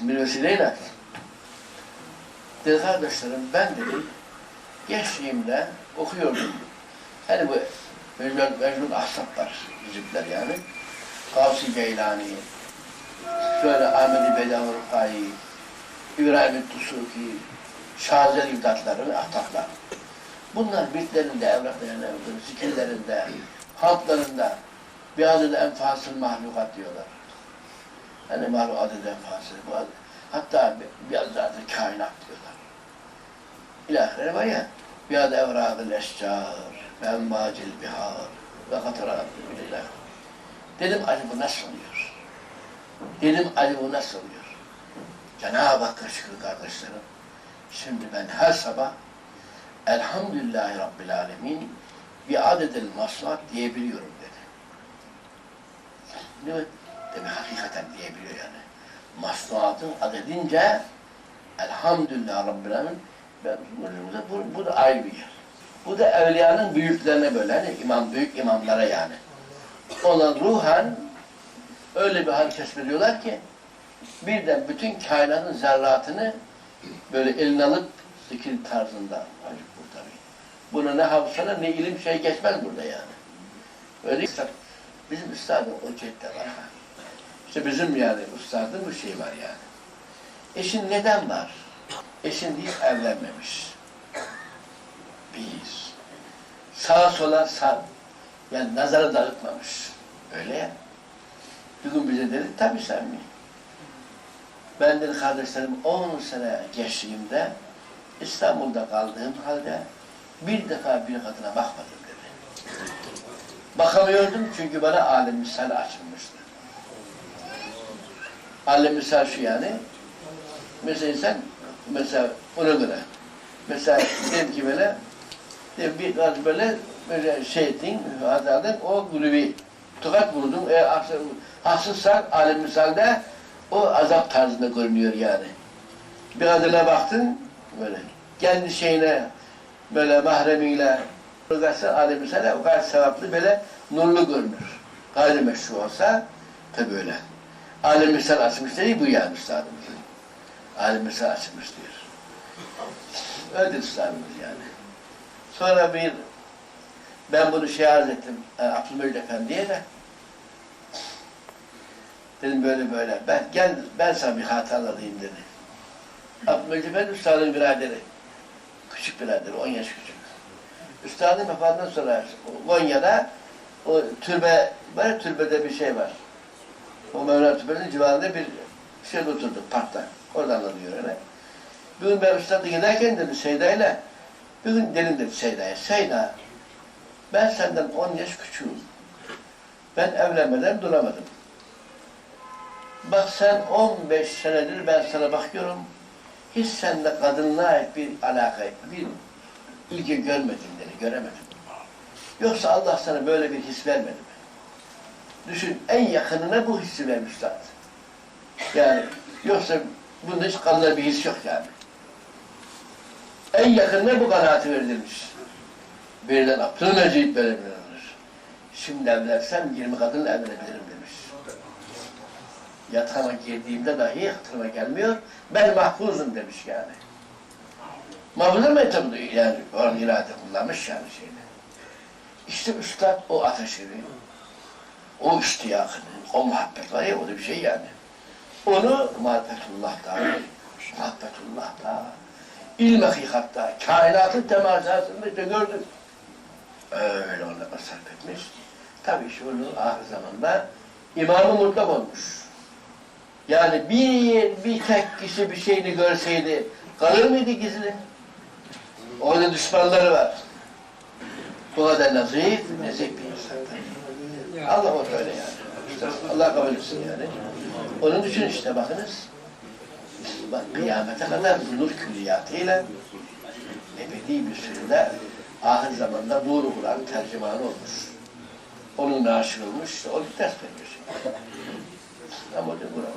bir vesileyle dedi kardeşlerim ben dedi gençliğimde okuyordum. Hani bu Mecnun, Mecnun Ahsaplar, yüzükler yani. Gavsi Geylani, şöyle Ahmet-i Bedavi Rukai, İbrahim-i Tusuki, Şazel İmdatları, Ahtaplar. Bunlar bitlerinde, evraklarında, zikirlerinde, halklarında bir adı da enfasıl mahlukat diyorlar. Hani da enfasıl. Bu adı, hatta bir adı da kainat diyorlar. İlahire var ya, bir adı evrakıl eşcar, menbacil bihar ve katarat billah. Dedim Ali bu nasıl oluyor? Dedim Ali bu nasıl oluyor? Cenab-ı Hakk'a şükür kardeşlerim. Şimdi ben her sabah Elhamdülillahi Rabbil Alemin bir adedel maslat diyebiliyorum dedi. Ne demek hakikaten diyebiliyor yani. Masnuatın adedince Elhamdülillah Rabbil Alemin bu, bu, bu da ayrı bir yer. Bu da evliyanın büyüklerine böyle hani imam, büyük imamlara yani. Ona ruhen öyle bir hal keşfediyorlar ki birden bütün kainatın zerratını böyle eline alıp zikir tarzında acık bu tabii. Buna ne hafızana ne ilim şey geçmez burada yani. Öyle bizim üstadın o cepte var. İşte bizim yani üstadın bu şey var yani. Eşin neden var? Eşin hiç evlenmemiş. Bir. Sağa sola sar. Yani nazarı dağıtmamış. Öyle ya. Bir gün bize dedi, tabii sen mi? Ben dedi kardeşlerim 10 sene gençliğimde İstanbul'da kaldığım halde bir defa bir kadına bakmadım dedi. Bakamıyordum çünkü bana alem misal açılmıştı. Alem misal şu yani. Mesela sen mesela ona göre mesela diyelim ki böyle diyelim bir az böyle böyle şey ettin hatadan o grubi tokat vurdun e, haksızsan alem misalde o azap tarzında görünüyor yani. Bir kadına baktın böyle kendi şeyine böyle mahremiyle Burası alem misale o kadar sevaplı böyle nurlu görünür. Gayri meşru olsa tabi öyle. Alem misal açmış değil bu yani üstadımız. Alem misal açmış diyor. Öyle üstadımız yani. Sonra bir ben bunu şey arz ettim e, Abdülmecid Efendi'ye de dedim böyle böyle ben gel ben sana bir hatalarıyım dedi. Abdülmecid Efendi üstadın biraderi. Küçük biraderi, 10 yaş küçük. Üstadın vefatından sonra Konya'da o türbe ya, türbede bir şey var. O Mevla Türbe'nin civarında bir şey oturduk parkta. Oradan alıyor öyle. Bir gün ben üstadı giderken dedi Seyda ile bir gün dedim dedi Seyda'ya Seyda ben senden 10 yaş küçüğüm. Ben evlenmeden duramadım. Bak sen 15 senedir ben sana bakıyorum. Hiç sende kadınla ait bir alaka, bir ilgi görmedim dedi, göremedim. Yoksa Allah sana böyle bir his vermedi mi? Düşün, en yakınına bu hissi vermiş zaten. Yani, yoksa bunda hiç kadına bir his yok yani. En yakınına bu kanaati verilmiş. Verilen Abdülmecid verebilir. Şimdi evlensem 20 kadınla evlenebilirim demiş. Yatağıma girdiğimde dahi hatırıma gelmiyor. Ben mahfuzum demiş yani. Mahfuzun metabı yani onun irade kullanmış yani şeyde. İşte üstad o ateşini, o iştiyakını, o muhabbet var ya o da bir şey yani. Onu muhabbetullah'ta, muhabbetullah'ta, ilm hakikatta, kainatın temasasında işte gördük. Öyle onlara sarf etmiş. Tabii şu onun ahir zamanda imamı mutlak olmuş. Yani bir, bir tek kişi bir şeyini görseydi kalır mıydı gizli? Orada düşmanları var. Bu kadar nazif, nezih bir insan. Allah öyle yani. Allah kabul etsin yani. Onun için işte bakınız. Bak kıyamete kadar nur külliyatıyla ebedi bir sürede ahir zamanda nuru tercümanı olmuş. Onun naşir olmuş, o ders veriyor. Ama Kur'an.